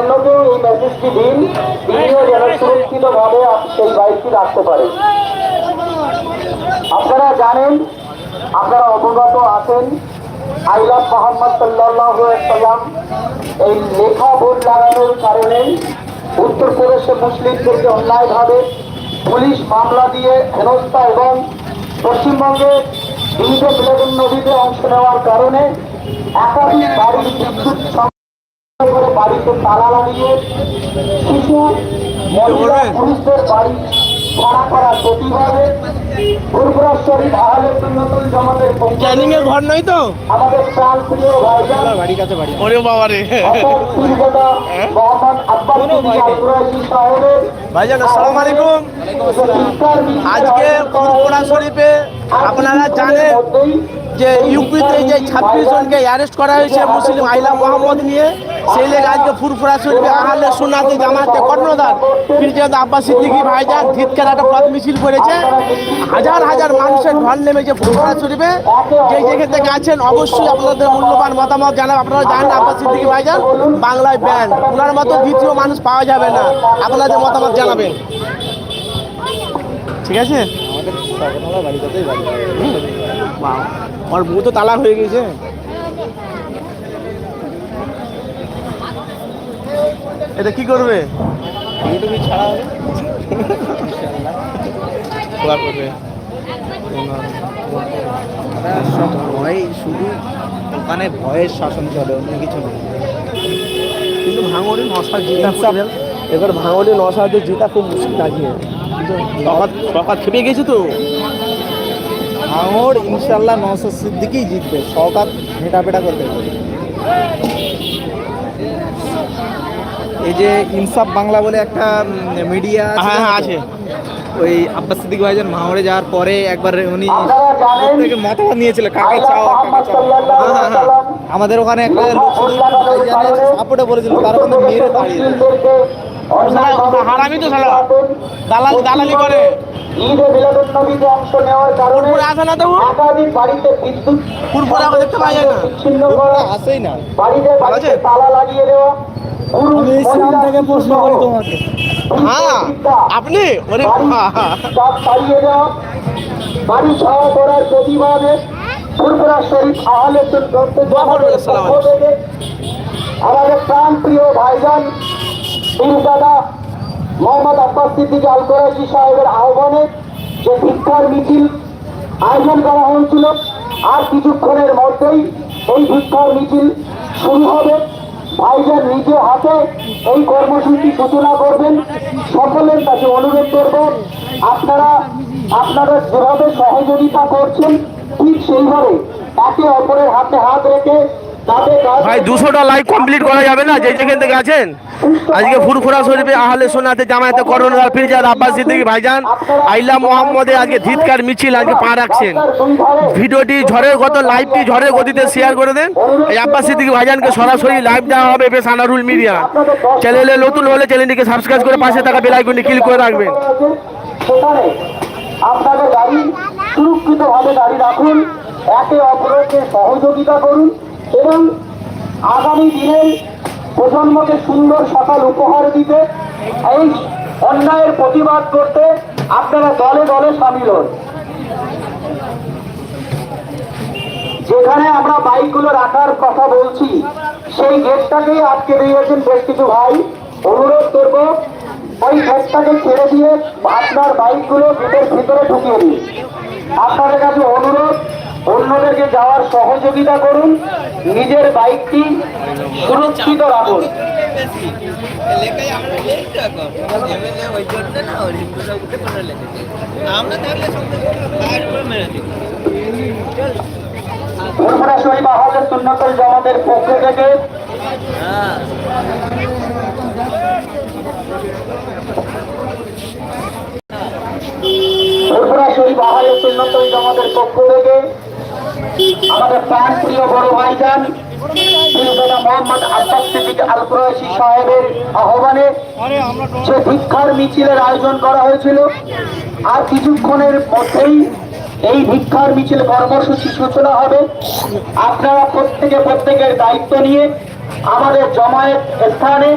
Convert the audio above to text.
অন্যকেও এই মেসেজটি দিন। তিনিও যেন সুরক্ষিতভাবে সেই বাইকটি রাখতে পারে আপনারা জানেন, আপনারা অবগত আছেন আই লাভ মোহাম্মদ সাল্লাম এই লেখা বোর্ড লাগানোর কারণে উত্তরপ্রদেশে মুসলিমদেরকে অন্যায়ভাবে পুলিশ মামলা দিয়ে হেনস্থা এবং পশ্চিমবঙ্গে মিলাদুন নবীতে অংশ নেওয়ার কারণে একাধিক বাড়ির বিদ্যুৎ করে বাড়িতে তালা লাগিয়ে কিছু মহিলা পুরুষদের বাড়ি ভাড়া করার প্রতিবাদে গুরুপুরা শরীফ আহলে সুন্নতুল জামাতের ক্যানিং এর ঘর নয় তো আমাদের প্রাণ প্রিয় ভাইজান বাড়ি কাছে বাড়ি ওরে বাবা রে অপর মোহাম্মদ আব্বাস কুরাইশি সাহেবের ভাইজান আসসালামু। আলাইকুম আজকে ফুরফুরা শরীফে আপনারা জানেন যে ইউপিতে যে ছাব্বিশ জনকে অ্যারেস্ট করা হয়েছে মুসলিম আইলা মোহাম্মদ নিয়ে, সেই লেগে আজকে ফুরফুরা শরীফে আহলে সুনাতে জামাতে কর্ণধার পীরজাদা আব্বাস সিদ্দিকী ভাইজান ধিৎকার একটা পথ মিছিল করেছে। হাজার হাজার মানুষের ঢল নেমেছে ফুরফুরা শরীফে। যে যেখান থেকে আছেন, অবশ্যই আপনাদের মূল্যবান মতামত জানান। আপনারা জানেন আব্বাস সিদ্দিকী ভাইজান বাংলায় ব্যান। ওনার মতো দ্বিতীয় মানুষ পাওয়া যাবে না। আপনাদের মতামত জানাবেন। ঠিক আছে? আমাদের বাড়ি। বাড়ি আমার বউ তো তালাক হয়ে গেছে। এটা কি করবে? ইউটিউবে ছাড়া হবে। দোয়া করবে। সব ভয় শুধু ওখানে ভয়ের শাসন চলে অন্য কিছু নেই। কিন্তু ভাঙড়ি নশা জিতা এবার ভাঙড়ি নশা জিতা খুব মুশকিল আছে কিন্তু টকাত খেপে গেছে তো? ভাঙড় ইনশাল্লাহ নশো সিদ্দিকেই জিতবে। শওকাত হেঁটাপেটা করতে পারবে। এই যে ইনসাফ বাংলা বলে একটা মিডিয়া হ্যাঁ হ্যাঁ আছে। ওই আব্বাস সিদ্দিক ভাইজান মাহরে যাওয়ার পরে একবার উনি থেকে মতামত নিয়েছিল কাকে চাও কাকে চাও। হ্যাঁ, হ্যাঁ, হ্যাঁ। আমাদের ওখানে একটা লোক সাপোর্টে বলেছিল তার ওখানে মেরে দাঁড়িয়ে হারামি তো শালা। দালাল, দালালি করে। ঈদে অংশ নেওয়ার বাড়িতে দেখতে বিচ্ছিন্ন করা আসেই না। বাড়িতে তালা লাগিয়ে দেওয়া থেকে প্রশ্ন হ্যাঁ আপনি? করার প্রতিবাদে আমাদের প্রাণ প্রিয় ভাইজান পীরদাদা মোহাম্মদ আব্বাস সিদ্দিক আল কোরাইশি সাহেবের আহ্বানে যে ভিক্ষার মিছিল আয়োজন করা হয়েছিল, আর কিছুক্ষণের মধ্যেই এই ভিক্ষার মিছিল শুরু হবে। ভাইজান নিজে হাতে এই কর্মসূচি সূচনা করবেন। সকলের কাছে অনুরোধ করব, আপনারা আপনারা যেভাবে সহযোগিতা করছেন, ঠিক সেইভাবে একে অপরের হাতে হাত রেখে ভাই, দুশোটা লাইভ কমপ্লিট করা যাবে না? যে যেখান থেকে আছেন? আজকে ফুরফুরা শরীফে আহলে সোনাতে জামায়াতে করোনার ফিরজাদ আব্বাস সিদ্দিকী ভাইজান, আইলা মোহাম্মদে আজকে ধিৎকার মিছিল আজকে পা রাখছেন। ভিডিওটি ঝড়ের গত লাইভটি ঝড়ের গতিতে শেয়ার করে দেন। এই আব্বাস সিদ্দিকী ভাইজানকে সরাসরি লাইভ দেওয়া হবে বেশ আনারুল মিডিয়া। চ্যানেলে নতুন হলে চ্যানেলটিকে সাবস্ক্রাইব করে পাশে থাকা বেল আইকনটি ক্লিক করে রাখবেন। আপনাদের গাড়ি সুরক্ষিত ভাবে দাঁড়িয়ে রাখুন। একে অপরকে সহযোগিতা করুন। এবং আগামী দিনের প্রজন্মকে সুন্দর সকাল উপহার দিতে এই অন্যায়ের প্রতিবাদ করতে আপনারা দলে দলে সামিল হন। যেখানে আমরা বাইকগুলো রাখার কথা বলছি, সেই গেটটাকেই আটকে দিয়েছেন বেশ কিছু ভাই। অনুরোধ করব, ওই গেটটাকে ছেড়ে দিয়ে আপনার বাইকগুলো গেটের ভিতরে ঢুকিয়ে দিন। আপনাদের কাছে অনুরোধ অন্যদেরকে যাওয়ার সহযোগিতা করুন, নিজের বাইকটি সুরক্ষিত রাখুন। ফুরফুরা শরীফ আহলে সুন্নতুল জামাতের পক্ষ থেকে জামাতের পক্ষ থেকে আমাদের প্রাণ প্রিয় বড় ভিক্ষার মিছিলের আয়োজন করা হয়েছিল, আর কিছুক্ষণের এই ভিক্ষার মিছিল কর্মসূচি সূচনা হবে। আপনারা প্রত্যেকে প্রত্যেকের দায়িত্ব নিয়ে আমাদের জমায়েত স্থানে